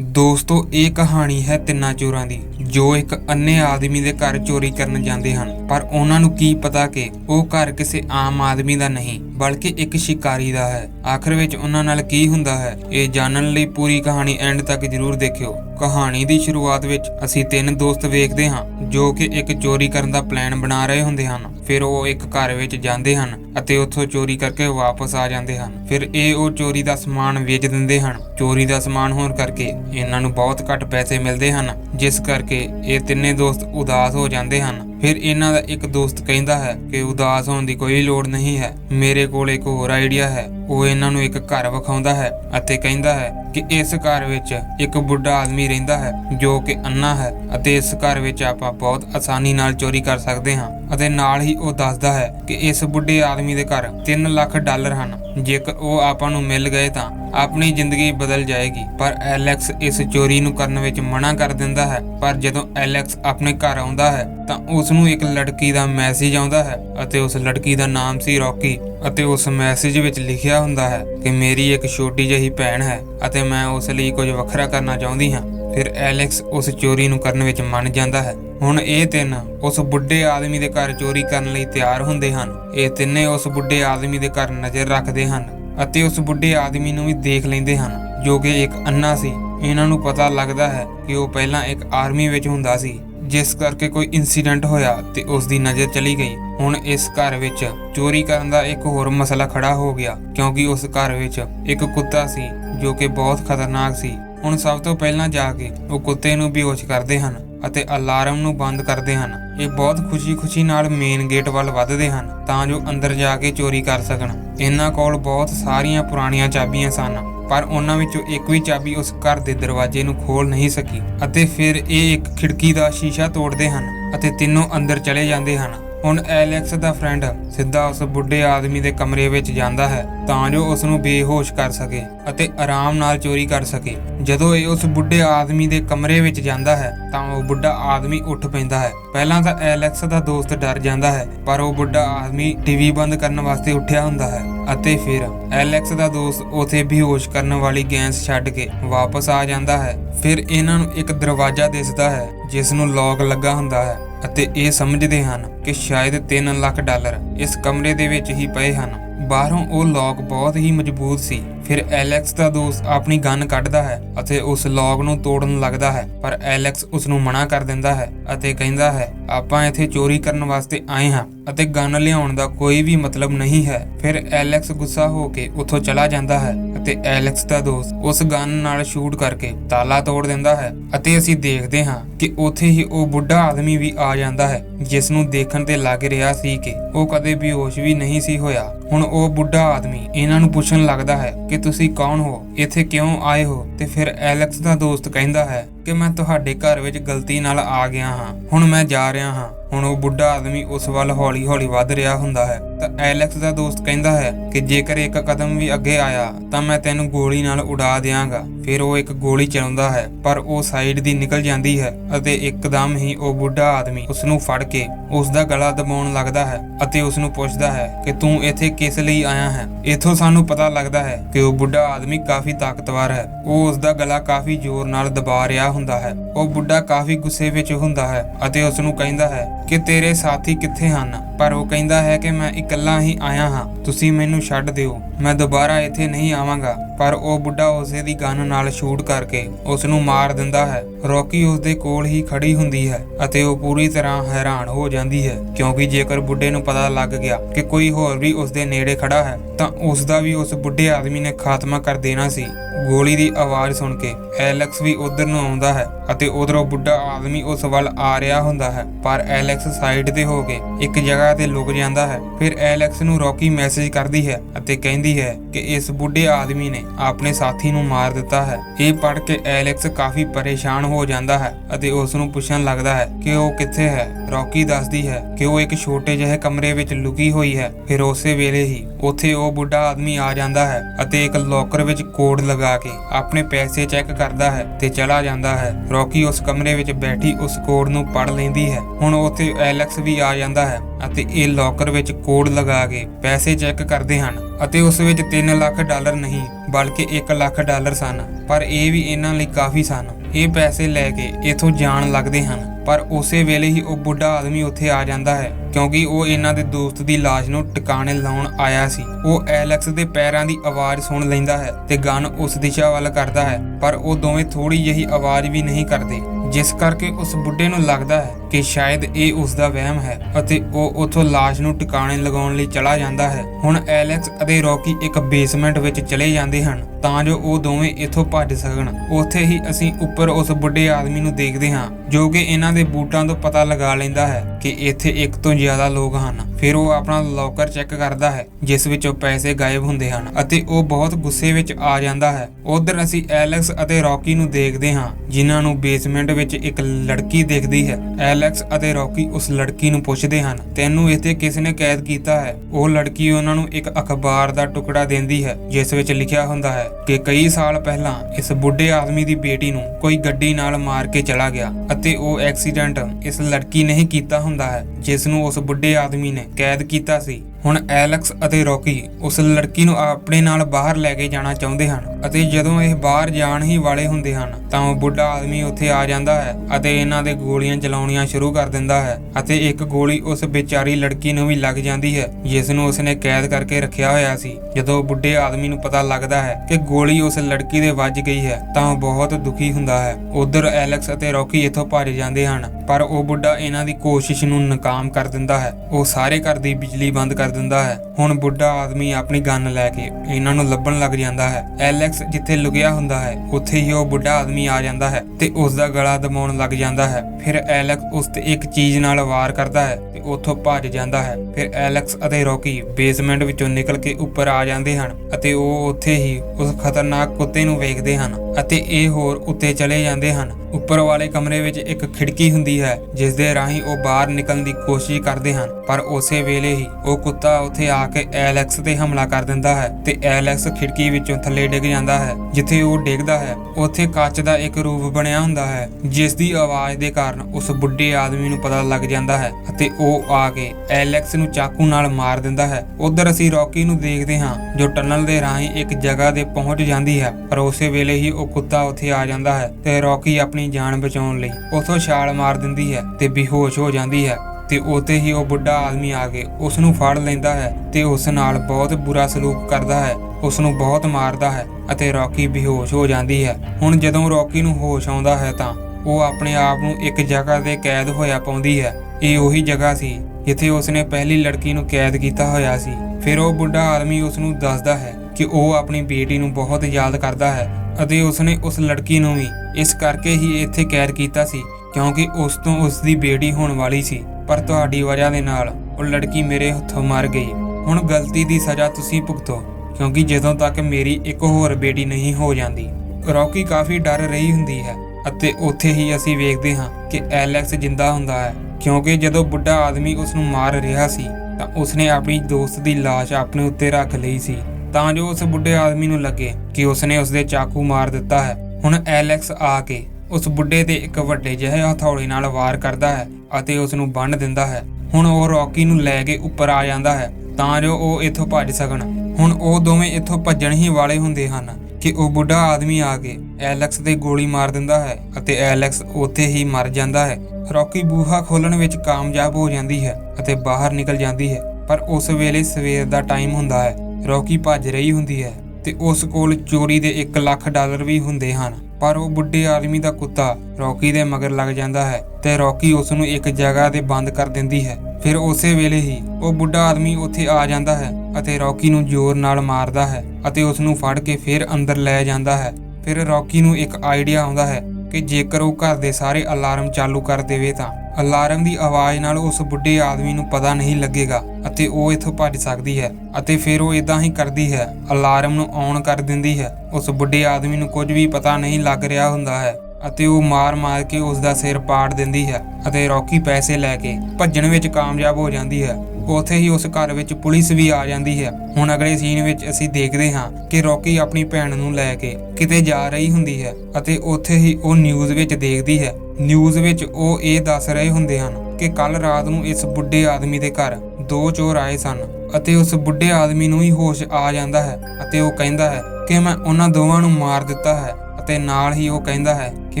ਦੋਸਤੋ, ਇਹ ਕਹਾਣੀ ਹੈ ਤਿੰਨਾਂ ਚੋਰਾਂ ਦੀ, ਜੋ ਇੱਕ ਅੰਨੇ ਆਦਮੀ ਦੇ ਘਰ ਚੋਰੀ ਕਰਨ ਜਾਂਦੇ ਹਨ। ਪਰ ਉਹਨਾਂ ਨੂੰ ਕੀ ਪਤਾ ਕਿ ਉਹ ਘਰ ਕਿਸੇ ਆਮ ਆਦਮੀ ਦਾ ਨਹੀਂ, ਬਲਕਿ ਇੱਕ ਸ਼ਿਕਾਰੀ ਦਾ ਹੈ। ਆਖਰ ਵਿੱਚ ਉਹਨਾਂ ਨਾਲ ਕੀ ਹੁੰਦਾ ਹੈ, ਇਹ ਜਾਣਨ ਲਈ ਪੂਰੀ ਕਹਾਣੀ ਐਂਡ ਤੱਕ ਜ਼ਰੂਰ ਦੇਖਿਓ। ਕਹਾਣੀ ਦੀ ਸ਼ੁਰੂਆਤ ਵਿੱਚ ਅਸੀਂ ਤਿੰਨ ਦੋਸਤ ਵੇਖਦੇ ਹਾਂ, ਜੋ ਕਿ ਇੱਕ ਚੋਰੀ ਕਰਨ ਦਾ ਪਲਾਨ ਬਣਾ ਰਹੇ ਹੁੰਦੇ ਹਨ। ਫਿਰ ਉਹ ਇੱਕ ਘਰ ਵਿੱਚ ਜਾਂਦੇ ਹਨ ਅਤੇ ਉੱਥੋਂ ਚੋਰੀ ਕਰਕੇ ਵਾਪਸ ਆ ਜਾਂਦੇ ਹਨ। ਫਿਰ ਇਹ ਉਹ ਚੋਰੀ ਦਾ ਸਮਾਨ ਵੇਚ ਦਿੰਦੇ ਹਨ। ਚੋਰੀ ਦਾ ਸਮਾਨ ਹੋਣ ਕਰਕੇ ਇਹਨਾਂ ਨੂੰ ਬਹੁਤ ਘੱਟ ਪੈਸੇ ਮਿਲਦੇ ਹਨ, ਜਿਸ ਕਰਕੇ ਇਹ ਤਿੰਨੇ ਦੋਸਤ ਉਦਾਸ ਹੋ ਜਾਂਦੇ ਹਨ। ਫਿਰ ਇਹਨਾਂ ਦਾ ਇੱਕ ਦੋਸਤ ਕਹਿੰਦਾ ਹੈ ਕਿ ਉਦਾਸ ਹੋਣ ਦੀ ਕੋਈ ਲੋੜ ਨਹੀਂ ਹੈ। ਮੇਰੇ ਕੋਲ ਇੱਕ ਹੋਰ ਆਈਡੀਆ ਹੈ। ਉਹ ਇਹਨਾਂ ਨੂੰ ਇੱਕ ਘਰ ਵਿਖਾਉਂਦਾ ਹੈ ਅਤੇ ਕਹਿੰਦਾ ਹੈ ਕਿ ਇਸ ਘਰ ਵਿੱਚ ਇੱਕ ਬੁੱਢਾ ਆਦਮੀ ਰਹਿੰਦਾ ਹੈ ਜੋ ਕਿ ਅੰਨਾ ਹੈ ਅਤੇ ਇਸ ਘਰ ਵਿੱਚ ਆਪਾਂ ਬਹੁਤ ਆਸਾਨੀ ਨਾਲ ਚੋਰੀ ਕਰ ਸਕਦੇ ਹਾਂ। ਅਤੇ ਨਾਲ ਹੀ ਉਹ ਦੱਸਦਾ ਹੈ ਕਿ ਇਸ ਬੁੱਢੇ ਆਦਮੀ ਦੇ ਘਰ 3 ਲੱਖ ਡਾਲਰ ਹਨ। ਜੇਕਰ ਉਹ ਆਪਾਂ ਨੂੰ ਮਿਲ ਗਏ ਤਾਂ ਆਪਣੀ ਜ਼ਿੰਦਗੀ ਬਦਲ ਜਾਏਗੀ। ਪਰ ਐਲੈਕਸ ਇਸ ਚੋਰੀ ਨੂੰ ਕਰਨ ਵਿੱਚ ਮਨਾ ਕਰ ਦਿੰਦਾ ਹੈ। ਪਰ ਜਦੋਂ ਐਲੈਕਸ ਆਪਣੇ ਘਰ ਆਉਂਦਾ ਹੈ, ਤਾਂ ਉਸ ਨੂੰ ਇੱਕ ਲੜਕੀ ਦਾ ਮੈਸੇਜ ਆਉਂਦਾ ਹੈ ਅਤੇ ਉਸ ਲੜਕੀ ਦਾ ਨਾਮ ਸੀ ਰੌਕੀ ਅਤੇ ਉਸ ਮੈਸੇਜ ਵਿੱਚ ਲਿਖਿਆ ਹੁੰਦਾ ਹੈ ਕਿ ਮੇਰੀ ਇੱਕ ਛੋਟੀ ਜਿਹੀ ਭੈਣ ਹੈ ਅਤੇ ਮੈਂ ਉਸ ਲਈ ਕੁਝ ਵੱਖਰਾ ਕਰਨਾ ਚਾਹੁੰਦੀ ਹਾਂ। ਫਿਰ ਐਲੈਕਸ ਉਸ ਚੋਰੀ ਨੂੰ ਕਰਨ ਵਿੱਚ ਮੰਨ ਜਾਂਦਾ ਹੈ। ਹੁਣ ਇਹ ਤਿੰਨ ਉਸ ਬੁੱਢੇ ਆਦਮੀ ਦੇ ਘਰ ਚੋਰੀ ਕਰਨ ਲਈ ਤਿਆਰ ਹੁੰਦੇ ਹਨ। ਇਹ ਤਿੰਨੇ ਉਸ ਬੁੱਢੇ ਆਦਮੀ ਦੇ ਘਰ ਨਜ਼ਰ ਰੱਖਦੇ ਹਨ ਅਤੇ ਉਸ ਬੁੱਢੇ ਆਦਮੀ ਨੂੰ ਵੀ ਦੇਖ ਲੈਂਦੇ ਹਨ, ਜੋ ਕਿ ਇੱਕ ਅੰਨਾ ਸੀ। ਇਹਨਾਂ ਨੂੰ ਪਤਾ ਲੱਗਦਾ ਹੈ ਕਿ ਉਹ ਪਹਿਲਾਂ ਇੱਕ ਆਰਮੀ ਵਿੱਚ ਹੁੰਦਾ ਸੀ, ਜਿਸ ਕਰਕੇ ਕੋਈ ਇਨਸੀਡੈਂਟ ਹੋਇਆ ਤੇ ਉਸ ਦੀ ਨਜ਼ਰ ਚਲੀ ਗਈ। ਹੁਣ ਇਸ ਘਰ ਵਿੱਚ ਚੋਰੀ ਕਰਨ ਦਾ ਇੱਕ ਹੋਰ ਮਸਲਾ ਖੜਾ ਹੋ ਗਿਆ, ਕਿਉਂਕਿ ਉਸ ਘਰ ਵਿੱਚ ਇੱਕ ਕੁੱਤਾ ਸੀ, ਜੋ ਕਿ ਬਹੁਤ ਖਤਰਨਾਕ ਸੀ। ਹੁਣ ਸਭ ਤੋਂ ਪਹਿਲਾਂ ਜਾ ਕੇ ਉਹ ਕੁੱਤੇ ਨੂੰ ਬੇਹੋਸ਼ ਕਰਦੇ ਹਨ ਅਤੇ ਅਲਾਰਮ ਨੂੰ ਬੰਦ ਕਰਦੇ ਹਨ। ਇਹ ਬਹੁਤ ਖੁਸ਼ੀ-ਖੁਸ਼ੀ ਨਾਲ ਮੇਨ ਗੇਟ ਵੱਲ ਵੱਧਦੇ ਹਨ ਤਾਂ ਜੋ ਅੰਦਰ ਜਾ ਕੇ ਚੋਰੀ ਕਰ ਸਕਣ। ਇਹਨਾਂ ਕੋਲ ਬਹੁਤ ਸਾਰੀਆਂ ਪੁਰਾਣੀਆਂ ਚਾਬੀਆਂ ਸਨ, ਪਰ ਉਹਨਾਂ ਵਿੱਚੋਂ ਇੱਕ ਵੀ ਚਾਬੀ ਉਸ ਘਰ ਦੇ ਦਰਵਾਜ਼ੇ ਨੂੰ ਖੋਲ ਨਹੀਂ ਸਕੀ ਅਤੇ ਫਿਰ ਇਹ ਇੱਕ ਖਿੜਕੀ ਦਾ ਸ਼ੀਸ਼ਾ ਤੋੜਦੇ ਹਨ ਅਤੇ ਤਿੰਨੋਂ ਅੰਦਰ ਚਲੇ ਜਾਂਦੇ ਹਨ। ਹੁਣ ਐਲੈਕਸ ਦਾ ਫਰੈਂਡ ਸਿੱਧਾ ਉਸ ਬੁੱਢੇ ਆਦਮੀ ਦੇ ਕਮਰੇ ਵਿੱਚ ਜਾਂਦਾ ਹੈ, ਤਾਂ ਜੋ ਉਸ ਨੂੰ ਬੇਹੋਸ਼ ਕਰ ਸਕੇ ਅਤੇ ਆਰਾਮ ਨਾਲ ਚੋਰੀ ਕਰ ਸਕੇ। ਜਦੋਂ ਇਹ ਉਸ ਬੁੱਢੇ ਆਦਮੀ ਦੇ ਕਮਰੇ ਵਿੱਚ ਜਾਂਦਾ ਹੈ, ਤਾਂ ਉਹ ਬੁੱਢਾ ਆਦਮੀ ਉੱਠ ਪੈਂਦਾ ਹੈ। ਪਹਿਲਾਂ ਤਾਂ ਐਲੈਕਸ ਦਾ ਦੋਸਤ ਡਰ ਜਾਂਦਾ ਹੈ, ਪਰ ਉਹ ਬੁੱਢਾ ਆਦਮੀ ਟੀਵੀ ਬੰਦ ਕਰਨ ਵਾਸਤੇ ਉੱਠਿਆ ਹੁੰਦਾ ਹੈ ਅਤੇ ਫਿਰ ਐਲੈਕਸ ਦਾ ਦੋਸਤ ਉਥੇ ਬੇਹੋਸ਼ ਕਰਨ ਵਾਲੀ ਗੈਂਸ ਛੱਡ ਕੇ ਵਾਪਸ ਆ ਜਾਂਦਾ ਹੈ। ਫਿਰ ਇਹਨਾਂ ਨੂੰ ਇੱਕ ਦਰਵਾਜ਼ਾ ਦਿਸਦਾ ਹੈ, ਜਿਸ ਨੂੰ ਲੌਕ ਲੱਗਾ ਹੁੰਦਾ ਹੈ। ਅਤੇ ਇਹ ਸਮਝਦੇ ਹਨ ਕਿ ਸ਼ਾਇਦ 3 ਲੱਖ ਡਾਲਰ ਇਸ ਕਮਰੇ ਦੇ ਵਿੱਚ ਹੀ ਪਏ ਹਨ। ਬਾਹਰੋਂ ਉਹ ਲੌਕ ਬਹੁਤ ਹੀ ਮਜ਼ਬੂਤ ਸੀ। ਫਿਰ ਐਲੈਕਸ ਦਾ ਦੋਸਤ ਆਪਣੀ ਗਨ ਕੱਢਦਾ ਹੈ ਅਤੇ ਉਸ ਲੌਕ ਨੂੰ ਤੋੜਨ ਲੱਗਦਾ ਹੈ, ਪਰ ਐਲੈਕਸ ਉਸ ਨੂੰ ਮਨਾ ਕਰ ਦਿੰਦਾ ਹੈ ਅਤੇ ਕਹਿੰਦਾ ਹੈ, ਆਪਾਂ ਇੱਥੇ ਚੋਰੀ ਕਰਨ ਵਾਸਤੇ ਆਏ ਹਾਂ ਅਤੇ ਗਨ ਲਿਆਉਣ ਦਾ ਕੋਈ ਵੀ ਮਤਲਬ ਨਹੀਂ ਹੈ। ਫਿਰ ਐਲੈਕਸ ਗੁੱਸਾ ਹੋ ਕੇ ਉੱਥੋਂ ਚਲਾ ਜਾਂਦਾ ਹੈ। ਅਤੇ ਐਲੈਕਸ ਦਾ ਦੋਸਤ ਉਸ ਗਨ ਨਾਲ ਸ਼ੂਟ ਕਰਕੇ ਤਾਲਾ ਤੋੜ ਦਿੰਦਾ ਹੈ ਅਤੇ ਅਸੀਂ ਦੇਖਦੇ ਹਾਂ ਕਿ ਉੱਥੇ ਹੀ ਉਹ ਬੁੱਢਾ ਆਦਮੀ ਵੀ ਆ ਜਾਂਦਾ ਹੈ, ਜਿਸ ਨੂੰ ਦੇਖਣ ਤੇ ਲੱਗ ਰਿਹਾ ਸੀ ਕਿ ਉਹ ਕਦੇ ਵੀ ਹੋਸ਼ ਵੀ ਨਹੀਂ ਸੀ ਹੋਇਆ। ਹੁਣ ਉਹ ਬੁੱਢਾ ਆਦਮੀ ਇਹਨਾਂ ਨੂੰ ਪੁੱਛਣ ਲੱਗਦਾ ਹੈ ਕਿ ਤੁਸੀਂ ਕੌਣ ਹੋ? ਇੱਥੇ ਕਿਉਂ ਆਏ ਹੋ? ਤੇ ਫਿਰ ਐਲੈਕਸ ਦਾ ਦੋਸਤ ਕਹਿੰਦਾ ਹੈ ਕਿ ਮੈਂ ਤੁਹਾਡੇ ਘਰ ਵਿੱਚ ਗਲਤੀ ਨਾਲ ਆ ਗਿਆ ਹਾਂ। ਹੁਣ ਮੈਂ ਜਾ ਰਿਹਾ ਹਾਂ। ਹੁਣ ਉਹ ਬੁੱਢਾ ਆਦਮੀ ਉਸ ਵੱਲ ਹੌਲੀ-ਹੌਲੀ ਵੱਧ ਰਿਹਾ ਹੁੰਦਾ ਹੈ। ਤਾਂ ਐਲੈਕਸ ਦਾ ਦੋਸਤ ਕਹਿੰਦਾ ਹੈ ਕਿ ਜੇਕਰ ਇੱਕ ਕਦਮ ਵੀ ਅੱਗੇ ਆਇਆ, ਤਾਂ ਮੈਂ ਤੈਨੂੰ ਗੋਲੀ ਨਾਲ ਉਡਾ ਦਿਆਂਗਾ। ਫਿਰ ਉਹ ਇੱਕ ਗੋਲੀ ਚਲਾਉਂਦਾ ਹੈ, ਪਰ ਉਹ ਸਾਈਡ ਦੀ ਨਿਕਲ ਜਾਂਦੀ ਹੈ ਅਤੇ ਇੱਕਦਮ ਹੀ ਉਹ ਬੁੱਢਾ ਆਦਮੀ ਉਸ ਨੂੰ ਫੜ ਕੇ ਉਸ ਦਾ ਗਲਾ ਦਬਾਉਣ ਲੱਗਦਾ ਹੈ ਅਤੇ ਉਸ ਨੂੰ ਪੁੱਛਦਾ ਹੈ ਕਿ ਤੂੰ ਇੱਥੇ ਕਿਸ ਲਈ ਆਇਆ ਹੈ? ਇਥੋਂ ਸਾਨੂੰ ਪਤਾ ਲੱਗਦਾ ਹੈ ਕਿ ਉਹ ਬੁੱਢਾ ਆਦਮੀ ਕਾਫੀ ਤਾਕਤਵਰ ਹੈ। ਉਹ ਉਸ ਦਾ ਗਲਾ ਕਾਫੀ ਜ਼ੋਰ ਨਾਲ ਦਬਾ ਰਿਹਾ ਹੁੰਦਾ ਹੈ। ਉਹ ਬੁੱਢਾ ਕਾਫੀ ਗੁੱਸੇ ਵਿੱਚ ਹੁੰਦਾ ਹੈ ਅਤੇ ਉਸ ਨੂੰ ਕਹਿੰਦਾ ਹੈ ਕਿ ਤੇਰੇ ਸਾਥੀ ਕਿੱਥੇ ਹਨ? ਪਰ ਉਹ ਕਹਿੰਦਾ ਹੈ ਕਿ ਮੈਂ ਇਕੱਲਾ ਹੀ ਆਇਆ ਹਾਂ। ਤੁਸੀਂ ਮੈਨੂੰ ਛੱਡ ਦਿਓ। ਮੈਂ ਦੁਬਾਰਾ ਇੱਥੇ ਨਹੀਂ ਆਵਾਂਗਾ। ਪਰ ਉਹ ਬੁੱਢਾ ਉਸੇ ਦੀ ਗਨ ਨਾਲ ਸ਼ੂਟ ਕਰਕੇ ਉਸ ਨੂੰ ਮਾਰ ਦਿੰਦਾ ਹੈ। ਰੌਕੀ ਉਸ ਦੇ ਕੋਲ ਹੀ ਖੜੀ ਹੁੰਦੀ ਹੈ ਅਤੇ ਉਹ ਪੂਰੀ ਤਰ੍ਹਾਂ ਹੈਰਾਨ ਹੋ ਜਾਂਦੀ ਹੈ। ਕਿਉਂਕਿ ਜੇਕਰ ਬੁੱਢੇ ਨੂੰ ਪਤਾ ਲੱਗ ਗਿਆ ਕਿ ਕੋਈ ਹੋਰ ਵੀ ਉਸ ਦੇ ਨੇੜੇ ਖੜਾ ਹੈ, ਤਾਂ ਉਸ ਦਾ ਵੀ ਉਸ ਬੁੱਢੇ ਆਦਮੀ ਨੇ ਖਾਤਮਾ ਕਰ ਦੇਣਾ ਸੀ। ਗੋਲੀ ਦੀ ਆਵਾਜ਼ ਸੁਣ ਕੇ ਐਲੈਕਸ ਵੀ ਉਧਰ ਨੂੰ ਆਉਂਦਾ ਹੈ ਅਤੇ ਉਧਰੋਂ ਬੁੱਢਾ ਆਦਮੀ ਉਸ ਵੱਲ ਆ ਰਿਹਾ ਹੁੰਦਾ ਹੈ। ਪਰ ਐਲੈਕਸ ਸਾਈਡ ਤੇ ਹੋ ਕੇ ਇੱਕ ਜਗ੍ਹਾ ਤੇ ਲੁਕ ਜਾਂਦਾ ਹੈ। ਫਿਰ ਐਲੈਕਸ ਨੂੰ ਰੌਕੀ ਮੈਸੇਜ ਕਰਦੀ ਹੈ ਅਤੇ ਕਹਿੰਦੀ ਹੈ ਕਿ ਇਸ ਬੁੱਢੇ ਆਦਮੀ ਨੇ ਆਪਣੇ ਸਾਥੀ ਨੂੰ ਮਾਰ ਦਿੱਤਾ ਹੈ। ਇਹ ਪੜ੍ਹ ਕੇ ਐਲੈਕਸ ਕਾਫੀ ਪਰੇਸ਼ਾਨ ਹੋ ਜਾਂਦਾ ਹੈ ਅਤੇ ਉਸ ਨੂੰ ਪੁੱਛਣ ਲੱਗਦਾ ਹੈ ਕਿ ਉਹ ਕਿੱਥੇ ਹੈ। ਰੌਕੀ ਦੱਸਦੀ ਹੈ ਕਿ ਉਹ ਇੱਕ ਛੋਟੇ ਜਿਹੇ ਕਮਰੇ ਵਿੱਚ ਲੁਕੀ ਹੋਈ ਹੈ। ਫਿਰ ਉਸੇ ਵੇਲੇ ਹੀ ਉੱਥੇ ਉਹ ਬੁੱਢਾ ਆਦਮੀ ਆ ਜਾਂਦਾ ਹੈ ਅਤੇ ਇੱਕ ਲੋਕਰ ਵਿੱਚ ਕੋਡ ਲਗਾ ਕੇ ਆਪਣੇ ਪੈਸੇ ਚੈੱਕ ਕਰਦਾ ਹੈ ਤੇ ਚਲਾ ਜਾਂਦਾ ਹੈ। ਰੌਕੀ ਉਸ ਕਮਰੇ ਵਿੱਚ ਬੈਠੀ ਉਸ ਕੋਡ ਨੂੰ ਪੜ੍ਹ ਲੈਂਦੀ ਹੈ। ਹੁਣ ਉੱਥੇ ਐਲੈਕਸ ਵੀ ਆ ਜਾਂਦਾ ਹੈ ਅਤੇ ਇਹ ਲੋਕਰ ਵਿੱਚ ਕੋਡ ਲਗਾ ਕੇ ਪੈਸੇ ਚੈੱਕ ਕਰਦੇ ਹਨ ਅਤੇ ਉਸ ਵਿੱਚ 3 ਲੱਖ ਡਾਲਰ ਨਹੀਂ, ਬਲਕਿ 1 ਲੱਖ ਡਾਲਰ ਸਨ। ਪਰ ਇਹ ਵੀ ਇਹਨਾਂ ਲਈ ਕਾਫੀ ਸਨ। ਇਹ ਪੈਸੇ ਲੈ ਕੇ ਇਥੋਂ ਜਾਣ ਲੱਗਦੇ ਹਨ। ਪਰ ਉਸੇ ਵੇਲੇ ਹੀ ਉਹ ਬੁੱਢਾ ਆਦਮੀ ਉੱਥੇ ਆ ਜਾਂਦਾ ਹੈ, ਕਿਉਂਕਿ ਉਹ ਇਹਨਾਂ ਦੇ ਦੋਸਤ ਦੀ ਲਾਸ਼ ਨੂੰ ਟਿਕਾਣੇ ਲਾਉਣ ਆਇਆ ਸੀ। ਉਹ ਐਲੈਕਸ ਦੇ ਪੈਰਾਂ ਦੀ ਆਵਾਜ਼ ਸੁਣ ਲੈਂਦਾ ਹੈ ਤੇ ਗਨ ਉਸ ਦਿਸ਼ਾ ਵੱਲ ਕਰਦਾ ਹੈ, ਪਰ ਉਹ ਦੋਵੇਂ ਥੋੜੀ ਜਿਹੀ ਆਵਾਜ਼ ਵੀ ਨਹੀਂ ਕਰਦੇ। ਜਿਸ ਕਰਕੇ ਉਸ ਬੁੱਢੇ ਨੂੰ ਲੱਗਦਾ ਹੈ ਕਿ ਸ਼ਾਇਦ ਇਹ ਉਸ ਦਾ ਵਹਿਮ ਹੈ ਅਤੇ ਉਹ ਉਥੋਂ ਲਾਸ਼ ਨੂੰ ਟਿਕਾਣੇ ਲਗਾਉਣ ਲਈ ਚਲਾ ਜਾਂਦਾ ਹੈ। ਹੁਣ ਐਲੈਕਸ ਅਤੇ ਰੌਕੀ ਇੱਕ ਬੇਸਮੈਂਟ ਵਿੱਚ ਚਲੇ ਜਾਂਦੇ ਹਨ, ਤਾਂ ਜੋ ਉਹ ਦੋਵੇਂ ਇੱਥੋਂ ਭੱਜ ਸਕਣ। ਉੱਥੇ ਹੀ ਅਸੀਂ ਉੱਪਰ ਉਸ ਬੁੱਢੇ ਆਦਮੀ ਨੂੰ ਦੇਖਦੇ ਹਾਂ, ਜੋ ਕਿ ਇਹਨਾਂ ਦੇ ਬੂਟਾਂ ਤੋਂ ਪਤਾ ਲਗਾ ਲੈਂਦਾ ਹੈ ਕਿ ਇੱਥੇ ਇੱਕ ਤੋਂ ਜ਼ਿਆਦਾ ਲੋਕ ਹਨ। ਫਿਰ ਉਹ ਆਪਣਾ ਲੋਕਰ ਚੈੱਕ ਕਰਦਾ ਹੈ, ਜਿਸ ਵਿੱਚੋਂ ਪੈਸੇ ਗਾਇਬ ਹੁੰਦੇ ਹਨ ਅਤੇ ਉਹ ਬਹੁਤ ਗੁੱਸੇ ਵਿੱਚ ਆ ਜਾਂਦਾ ਹੈ। ਉਧਰ ਅਸੀਂ ਐਲੈਕਸ ਅਤੇ ਰੌਕੀ ਨੂੰ ਦੇਖਦੇ ਹਾਂ, ਜਿਨ੍ਹਾਂ ਨੂੰ ਬੇਸਮੈਂਟ ਵਿੱਚ ਇੱਕ ਲੜਕੀ ਦੇਖਦੀ ਹੈ। ਐਲੈਕਸ ਅਤੇ ਰੌਕੀ ਉਸ ਲੜਕੀ ਨੂੰ ਪੁੱਛਦੇ ਹਨ, ਤੈਨੂੰ ਇੱਥੇ ਕਿਸ ਨੇ ਕੈਦ ਕੀਤਾ ਹੈ? ਉਹ ਲੜਕੀ ਉਹਨਾਂ ਨੂੰ ਇੱਕ ਅਖਬਾਰ ਦਾ ਟੁਕੜਾ ਦਿੰਦੀ ਹੈ, ਜਿਸ ਵਿੱਚ ਲਿਖਿਆ ਹੁੰਦਾ ਹੈ ਕਿ ਕਈ ਸਾਲ ਪਹਿਲਾਂ ਇਸ ਬੁੱਢੇ ਆਦਮੀ ਦੀ ਬੇਟੀ ਨੂੰ ਕੋਈ ਗੱਡੀ ਨਾਲ ਮਾਰ ਕੇ ਚਲਾ ਗਿਆ ਅਤੇ ਉਹ ਐਕਸੀਡੈਂਟ ਇਸ ਲੜਕੀ ਨੇ ਹੀ ਕੀਤਾ ਹੁੰਦਾ ਹੈ, ਜਿਸ ਨੂੰ ਉਸ ਬੁੱਢੇ ਆਦਮੀ ਨੇ ਕੈਦ ਕੀਤਾ ਸੀ। ਹੁਣ ਐਲੈਕਸ ਅਤੇ ਰੌਕੀ ਉਸ ਲੜਕੀ ਨੂੰ ਆਪਣੇ ਨਾਲ ਬਾਹਰ ਲੈ ਕੇ ਜਾਣਾ ਚਾਹੁੰਦੇ ਹਨ ਅਤੇ ਜਦੋਂ ਇਹ ਬਾਹਰ ਜਾਣ ਹੀ ਵਾਲੇ ਹੁੰਦੇ ਹਨ ਤਾਂ ਉਹ ਬੁੱਢਾ ਆਦਮੀ ਉੱਥੇ ਆ ਜਾਂਦਾ ਹੈ ਅਤੇ ਇਹਨਾਂ ਦੇ ਗੋਲੀਆਂ ਚਲਾਉਣੀਆਂ ਸ਼ੁਰੂ ਕਰ ਦਿੰਦਾ ਹੈ ਅਤੇ ਇੱਕ ਗੋਲੀ ਉਸ ਵਿਚਾਰੀ ਲੜਕੀ ਨੂੰ ਵੀ ਲੱਗ ਜਾਂਦੀ ਹੈ, ਜਿਸ ਨੂੰ ਉਸਨੇ ਕੈਦ ਕਰਕੇ ਰੱਖਿਆ ਹੋਇਆ ਸੀ। ਜਦੋਂ ਬੁੱਢੇ ਆਦਮੀ ਨੂੰ ਪਤਾ ਲੱਗਦਾ ਹੈ ਕਿ ਗੋਲੀ ਉਸ ਲੜਕੀ ਦੇ ਵੱਜ ਗਈ ਹੈ ਤਾਂ ਉਹ ਬਹੁਤ ਦੁਖੀ ਹੁੰਦਾ ਹੈ। ਉਧਰ ਐਲੈਕਸ ਅਤੇ ਰੌਕੀ ਇੱਥੋਂ ਭੱਜ ਜਾਂਦੇ ਹਨ, ਪਰ ਉਹ ਬੁੱਢਾ ਇਹਨਾਂ ਦੀ ਕੋਸ਼ਿਸ਼ ਨੂੰ ਨਾਕਾਮ ਕਰ ਦਿੰਦਾ ਹੈ। ਉਹ ਸਾਰੇ ਘਰ ਦੀ ਬਿਜਲੀ ਬੰਦ ਕਰ ਦਿੰਦਾ ਹੈ। ਹੁਣ ਬੁੱਢਾ ਆਦਮੀ ਆਪਣੀ ਗਨ ਲੈ ਕੇ ਇਹਨਾਂ ਨੂੰ ਲੱਭਣ ਲੱਗ ਜਾਂਦਾ ਹੈ। ਐਲੈਕਸ ਜਿੱਥੇ ਲੁਕਿਆ ਹੁੰਦਾ ਹੈ, ਉੱਥੇ ਹੀ ਉਹ ਬੁੱਢਾ ਆਦਮੀ ਆ ਜਾਂਦਾ ਹੈ ਤੇ ਉਸ ਦਾ ਗਲਾ ਦਬਾਉਣ ਲੱਗ ਜਾਂਦਾ ਹੈ। ਫਿਰ ਐਲੈਕਸ ਉਸ ਤੇ ਇੱਕ ਚੀਜ਼ ਨਾਲ ਵਾਰ ਕਰਦਾ ਹੈ ਤੇ ਉੱਥੋਂ ਭੱਜ ਜਾਂਦਾ ਹੈ। ਫਿਰ ਐਲੈਕਸ ਅਤੇ ਰੌਕੀ ਬੇਸਮੈਂਟ ਵਿੱਚੋਂ ਨਿਕਲ ਕੇ ਉੱਪਰ ਆ ਜਾਂਦੇ ਹਨ ਅਤੇ ਉਹ ਉੱਥੇ ਹੀ ਉਸ ਖਤਰਨਾਕ ਕੁੱਤੇ ਨੂੰ ਵੇਖਦੇ ਹਨ ਅਤੇ ਇਹ ਹੋਰ ਉੱਤੇ ਚਲੇ ਜਾਂਦੇ ਹਨ। ਉੱਪਰ ਵਾਲੇ ਕਮਰੇ ਵਿੱਚ ਇੱਕ ਖਿੜਕੀ ਹੁੰਦੀ ਹੈ ਜਿਸ ਦੇ ਰਾਹੀਂ ਉਹ ਬਾਹਰ ਨਿਕਲਣ ਦੀ ਕੋਸ਼ਿਸ਼ ਕਰਦੇ ਹਨ। ਪਰ ਉਸੇ ਵੇਲੇ ਹੀ ਉਹ ਕੁੱਤਾ ਉੱਥੇ ਆ ਕੇ ਐਲੈਕਸ ਤੇ ਹਮਲਾ ਕਰ ਦਿੰਦਾ ਹੈ ਤੇ ਐਲੈਕਸ ਖਿੜਕੀ ਵਿੱਚੋਂ ਥੱਲੇ ਡਿੱਗ ਜਾਂਦਾ ਹੈ, ਜਿੱਥੇ ਉਹ ਡਿੱਗਦਾ ਹੈ। ਉੱਥੇ ਕੱਚ ਦਾ ਇੱਕ ਰੂਪ ਬਣਿਆ ਹੁੰਦਾ ਹੈ ਜਿਸ ਦੀ ਆਵਾਜ਼ ਦੇ ਕਾਰਨ ਉਸ ਬੁੱਢੇ ਆਦਮੀ ਨੂੰ ਪਤਾ ਲੱਗ ਜਾਂਦਾ ਹੈ ਅਤੇ ਉਹ ਆ ਕੇ ਐਲੈਕਸ ਨੂੰ ਚਾਕੂ ਨਾਲ ਮਾਰ ਦਿੰਦਾ ਹੈ। ਉਧਰ ਅਸੀਂ ਰੌਕੀ ਨੂੰ ਦੇਖਦੇ ਹਾਂ, ਜੋ ਟਨਲ ਦੇ ਰਾਹੀਂ ਇੱਕ ਜਗ੍ਹਾ ਤੇ ਪਹੁੰਚ ਜਾਂਦੀ ਹੈ, ਪਰ ਉਸੇ ਵੇਲੇ ਹੀ ਉਹ ਕੁੱਤਾ ਉੱਥੇ ਆ ਜਾਂਦਾ ਹੈ ਤੇ ਰੌਕੀ ਆਪਣੀ ਜਾਨ ਬਚਾਉਣ ਲਈ ਉਥੋਂ ਛਾਲ ਮਾਰ ਦਿੰਦੀ ਹੈ ਤੇ ਬੇਹੋਸ਼ ਹੋ ਜਾਂਦੀ ਹੈ ਤੇ ਉਤੇ ਹੀ ਉਹ ਬੁੱਢਾ ਆਦਮੀ ਆ ਕੇ ਉਸ ਨੂੰ ਫੜ ਲੈਂਦਾ ਹੈ ਤੇ ਉਸ ਨਾਲ ਬਹੁਤ ਬੁਰਾ ਸਲੂਕ ਕਰਦਾ ਹੈ ਉਸ ਨੂੰ ਬਹੁਤ ਮਾਰਦਾ ਹੈ ਅਤੇ ਰੌਕੀ ਬੇਹੋਸ਼ ਹੋ ਜਾਂਦੀ ਹੈ। ਹੁਣ ਜਦੋਂ ਰੌਕੀ ਨੂੰ ਹੋਸ਼ ਆਉਂਦਾ ਹੈ ਤਾਂ ਉਹ ਆਪਣੇ ਆਪ ਨੂੰ ਇੱਕ ਜਗ੍ਹਾ ਤੇ ਕੈਦ ਹੋਇਆ ਪਾਉਂਦੀ ਹੈ। ਇਹ ਉਹੀ ਜਗ੍ਹਾ ਸੀ ਜਿੱਥੇ ਉਸਨੇ ਪਹਿਲੀ ਲੜਕੀ ਨੂੰ ਕੈਦ ਕੀਤਾ ਹੋਇਆ ਸੀ। ਫਿਰ ਉਹ ਬੁੱਢਾ ਆਦਮੀ ਉਸ ਨੂੰ ਦੱਸਦਾ ਹੈ ਕਿ ਉਹ ਆਪਣੀ ਬੇਟੀ ਨੂੰ ਬਹੁਤ ਯਾਦ ਕਰਦਾ ਹੈ ਅਤੇ ਉਸਨੇ ਉਸ ਲੜਕੀ ਨੂੰ ਵੀ ਇਸ ਕਰਕੇ ਹੀ ਇੱਥੇ ਕੈਦ ਕੀਤਾ ਸੀ ਕਿਉਂਕਿ ਉਸ ਤੋਂ ਉਸ ਦੀ ਬੇਟੀ ਹੋਣ ਵਾਲੀ ਸੀ। ਪਰ ਤੁਹਾਡੀ ਵਜ੍ਹਾ ਦੇ ਨਾਲ ਉਹ ਲੜਕੀ ਮੇਰੇ ਹੱਥੋਂ ਮਰ ਗਈ। ਹੁਣ ਗਲਤੀ ਦੀ ਸਜ਼ਾ ਤੁਸੀਂ ਭੁਗਤੋ, ਕਿਉਂਕਿ ਜਦੋਂ ਤੱਕ ਮੇਰੀ ਇੱਕ ਹੋਰ ਬੇਟੀ ਨਹੀਂ ਹੋ ਜਾਂਦੀ, ਰੌਕੀ ਕਾਫੀ ਡਰ ਰਹੀ ਹੁੰਦੀ ਹੈ ਅਤੇ ਉੱਥੇ ਹੀ ਅਸੀਂ ਵੇਖਦੇ ਹਾਂ ਕਿ ਐਲੈਕਸ ਜਿੰਦਾ ਹੁੰਦਾ ਹੈ, ਕਿਉਂਕਿ ਜਦੋਂ ਬੁੱਢਾ ਆਦਮੀ ਉਸ ਨੂੰ ਮਾਰ ਰਿਹਾ ਸੀ ਤਾਂ ਉਸਨੇ ਆਪਣੀ ਦੋਸਤ ਦੀ ਲਾਸ਼ ਆਪਣੇ ਉੱਤੇ ਰੱਖ ਲਈ ਸੀ। ਤਾਂ ਜੋ ਉਸ ਬੁੱਢੇ ਆਦਮੀ ਨੂੰ ਲੱਗੇ ਕਿ ਉਸਨੇ ਉਸਦੇ ਚਾਕੂ ਮਾਰ ਦਿੱਤਾ ਹੈ। ਹੁਣ ਐਲੈਕਸ ਆ ਕੇ ਉਸ ਬੁੱਢੇ ਤੇ ਇੱਕ ਵੱਡੇ ਜਿਹੇ ਹਥੌੜੇ ਨਾਲ ਵਾਰ ਕਰਦਾ ਹੈ ਅਤੇ ਉਸ ਨੂੰ ਬੰਨ ਦਿੰਦਾ ਹੈ। ਹੁਣ ਉਹ ਰੌਕੀ ਨੂੰ ਲੈ ਕੇ ਉੱਪਰ ਆ ਜਾਂਦਾ ਹੈ ਤਾਂ ਜੋ ਉਹ ਇੱਥੋਂ ਭੱਜ ਸਕਣ। ਹੁਣ ਉਹ ਦੋਵੇਂ ਇੱਥੋਂ ਭੱਜਣ ਹੀ ਵਾਲੇ ਹੁੰਦੇ ਹਨ ਕਿ ਉਹ ਬੁੱਢਾ ਆਦਮੀ ਆ ਕੇ ਐਲੈਕਸ ਤੇ ਗੋਲੀ ਮਾਰ ਦਿੰਦਾ ਹੈ ਅਤੇ ਐਲੈਕਸ ਉੱਥੇ ਹੀ ਮਰ ਜਾਂਦਾ ਹੈ। ਰੌਕੀ ਬੂਹਾ ਖੋਲਣ ਵਿੱਚ ਕਾਮਯਾਬ ਹੋ ਜਾਂਦੀ ਹੈ ਅਤੇ ਬਾਹਰ ਨਿਕਲ ਜਾਂਦੀ ਹੈ। ਪਰ ਉਸ ਵੇਲੇ ਸਵੇਰ ਦਾ ਟਾਈਮ ਹੁੰਦਾ ਹੈ। ਰੌਕੀ ਭੱਜ ਰਹੀ ਹੁੰਦੀ ਹੈ ਤੇ ਉਸ ਕੋਲ ਚੋਰੀ ਦੇ 1 ਲੱਖ ਡਾਲਰ ਵੀ ਹੁੰਦੇ ਹਨ। ਪਰ ਉਹ ਬੁੱਢੇ ਆਦਮੀ ਦਾ ਕੁੱਤਾ ਰੌਕੀ ਦੇ ਮਗਰ ਲੱਗ ਜਾਂਦਾ ਹੈ ਤੇ ਰੌਕੀ ਉਸ ਨੂੰ ਇੱਕ ਜਗ੍ਹਾ ਤੇ ਬੰਦ ਕਰ ਦਿੰਦੀ ਹੈ। ਫਿਰ ਉਸੇ ਵੇਲੇ ਹੀ ਉਹ ਬੁੱਢਾ ਆਦਮੀ ਉੱਥੇ ਆ ਜਾਂਦਾ ਹੈ ਅਤੇ ਰੌਕੀ ਨੂੰ ਜ਼ੋਰ ਨਾਲ ਮਾਰਦਾ ਹੈ ਅਤੇ ਉਸ ਨੂੰ ਫੜ ਕੇ ਫਿਰ ਅੰਦਰ ਲੈ ਜਾਂਦਾ ਹੈ। ਫਿਰ ਰੌਕੀ ਨੂੰ ਇੱਕ ਆਈਡੀਆ ਆਉਂਦਾ ਹੈ ਕਿ ਜੇਕਰ ਉਹ ਘਰ ਦੇ ਸਾਰੇ ਅਲਾਰਮ ਚਾਲੂ ਕਰ ਦੇਵੇ ਤਾਂ ਅਲਾਰਮ ਦੀ ਆਵਾਜ਼ ਨਾਲ ਉਸ ਬੁੱਢੇ ਆਦਮੀ ਨੂੰ ਪਤਾ ਨਹੀਂ ਲੱਗੇਗਾ ਅਤੇ ਉਹ ਇੱਥੋਂ ਭੱਜ ਸਕਦੀ ਹੈ ਅਤੇ ਫਿਰ ਉਹ ਇਦਾਂ ਹੀ ਕਰਦੀ ਹੈ। ਅਲਾਰਮ ਨੂੰ ਔਨ ਕਰ ਦਿੰਦੀ ਹੈ। ਉਸ ਬੁੱਢੇ ਆਦਮੀ ਨੂੰ ਕੁਝ ਵੀ ਪਤਾ ਨਹੀਂ ਲੱਗ ਰਿਹਾ ਹੁੰਦਾ ਹੈ ਅਤੇ ਉਹ ਮਾਰ-ਮਾਰ ਕੇ ਉਸ ਦਾ ਸਿਰ ਪਾੜ ਦਿੰਦੀ ਹੈ ਅਤੇ ਰੌਕੀ ਪੈਸੇ ਲੈ ਕੇ ਭੱਜਣ ਵਿੱਚ ਕਾਮਯਾਬ ਹੋ ਜਾਂਦੀ ਹੈ। ਉੱਥੇ ਹੀ ਉਸ ਘਰ ਵਿੱਚ ਪੁਲਿਸ ਵੀ ਆ ਜਾਂਦੀ ਹੈ। ਹੁਣ ਅਗਲੇ ਸੀਨ ਵਿੱਚ ਅਸੀਂ ਦੇਖਦੇ ਹਾਂ ਕਿ ਰੌਕੀ ਆਪਣੀ ਭੈਣ ਨੂੰ ਲੈ ਕੇ ਕਿਤੇ ਜਾ ਰਹੀ ਹੁੰਦੀ ਹੈ ਅਤੇ ਉੱਥੇ ਹੀ ਉਹ ਨਿਊਜ਼ ਵਿੱਚ ਦੇਖਦੀ ਹੈ। ਨਿਊਜ਼ ਵਿੱਚ ਉਹ ਇਹ ਦੱਸ ਰਹੇ ਹੁੰਦੇ ਹਨ ਕਿ ਕੱਲ ਰਾਤ ਨੂੰ ਇਸ ਬੁੱਢੇ ਆਦਮੀ ਦੇ ਘਰ ਦੋ ਚੋਰ ਆਏ ਸਨ ਅਤੇ ਉਸ ਬੁੱਢੇ ਆਦਮੀ ਨੂੰ ਹੀ ਹੋਸ਼ ਆ ਜਾਂਦਾ ਹੈ ਅਤੇ ਉਹ ਕਹਿੰਦਾ ਹੈ ਕਿ ਮੈਂ ਉਹਨਾਂ ਦੋਵਾਂ ਨੂੰ ਮਾਰ ਦਿੱਤਾ ਹੈ ਅਤੇ ਨਾਲ ਹੀ ਉਹ ਕਹਿੰਦਾ ਹੈ ਕਿ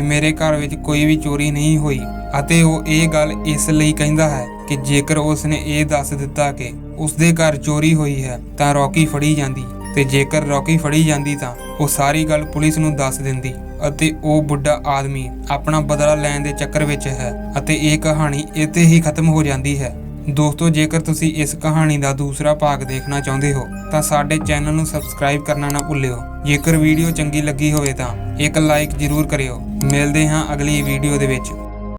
ਮੇਰੇ ਘਰ ਵਿੱਚ ਕੋਈ ਵੀ ਚੋਰੀ ਨਹੀਂ ਹੋਈ। ਅਤੇ ਉਹ ਇਹ ਗੱਲ ਇਸ ਲਈ ਕਹਿੰਦਾ ਹੈ ਕਿ ਜੇਕਰ ਉਸ ਨੇ ਇਹ ਦੱਸ ਦਿੱਤਾ ਕਿ ਉਸ ਦੇ ਘਰ ਚੋਰੀ ਹੋਈ ਹੈ, ਤਾਂ ਰੌਕੀ ਫੜੀ ਜਾਂਦੀ ਤੇ ਜੇਕਰ ਰੌਕੀ ਫੜੀ ਜਾਂਦੀ ਤਾਂ ਉਹ ਸਾਰੀ ਗੱਲ ਪੁਲਿਸ ਨੂੰ ਦੱਸ ਦਿੰਦੀ ਅਤੇ ਉਹ ਬੁੱਢਾ ਆਦਮੀ ਆਪਣਾ ਬਦਲਾ ਲੈਣ ਦੇ ਚੱਕਰ ਵਿੱਚ ਹੈ ਅਤੇ ਇਹ ਕਹਾਣੀ ਇੱਥੇ ਹੀ ਖਤਮ ਹੋ ਜਾਂਦੀ ਹੈ। ਦੋਸਤੋ, ਜੇਕਰ ਤੁਸੀਂ ਇਸ ਕਹਾਣੀ ਦਾ ਦੂਸਰਾ ਭਾਗ ਦੇਖਣਾ ਚਾਹੁੰਦੇ ਹੋ, ਤਾਂ ਸਾਡੇ ਚੈਨਲ ਨੂੰ ਸਬਸਕ੍ਰਾਈਬ ਕਰਨਾ ਨਾ ਭੁੱਲਿਓ। ਜੇਕਰ ਵੀਡੀਓ ਚੰਗੀ ਲੱਗੀ ਹੋਵੇ ਤਾਂ ਇੱਕ ਲਾਈਕ ਜ਼ਰੂਰ ਕਰਿਓ। ਮਿਲਦੇ ਹਾਂ ਅਗਲੀ ਵੀਡੀਓ ਦੇ ਵਿੱਚ।